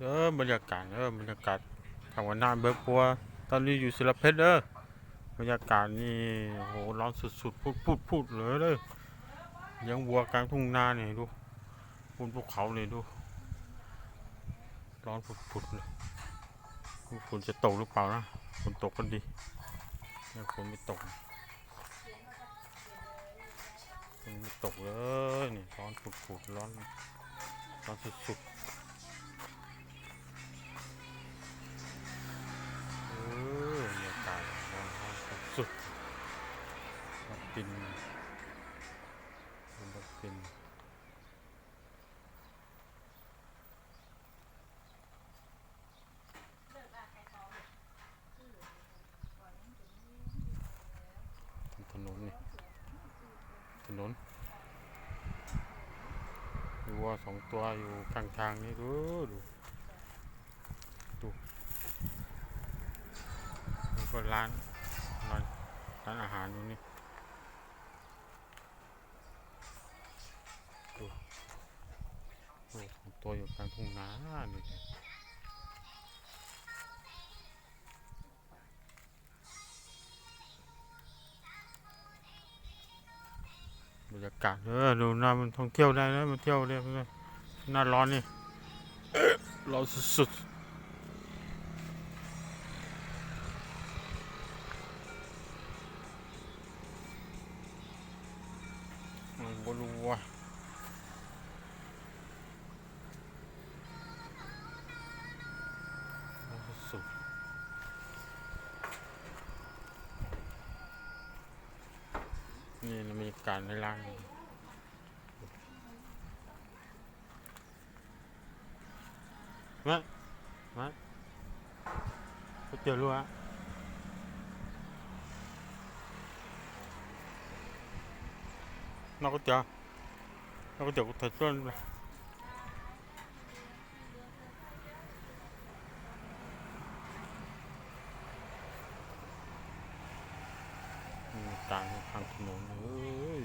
เออบรรยากาศเออบรรยากาศทางวันนาเบิกปัว ตอนนี้อยู่ศิลเพชรเด้อบรรยากาศนี่โอ้โหร้อนสุดๆพูดพูดพูดเลยเลยเลี้ยังวัวกลางทุ่งนาเนี่ยดูบนภูเขาเนี่ยดู ร้อนผุดๆเลยฝนจะตกหรือเปล่านะฝนตกกันดีเนี่ยฝนไม่ตกฝนไม่ตกเลยนี่ร้อนผุดๆร้อนร้อนสุดๆ ๆบักปินบักปินถนนนี่ถนนมีวัวสองตัวอยู่ข้างทางนี่ดูดูดูนี่ก็ร้านร้านร้านอาหารอยู่นี่ ทุ่งนานี่บรรยากาศเออดูน้ามันท่องเที่ยวได้นะมันเที่ยวได้นะหน้าร้อนนี่ร้อนสุดๆมันบรู้ว่า นี่มีการในร้างมามาเตี๋ยวรัวนอกก๋วยเตี๋ยวนอกก๋วยเตี๋ยวถัดต้นไปมี ต่างทางถนนเอ้ย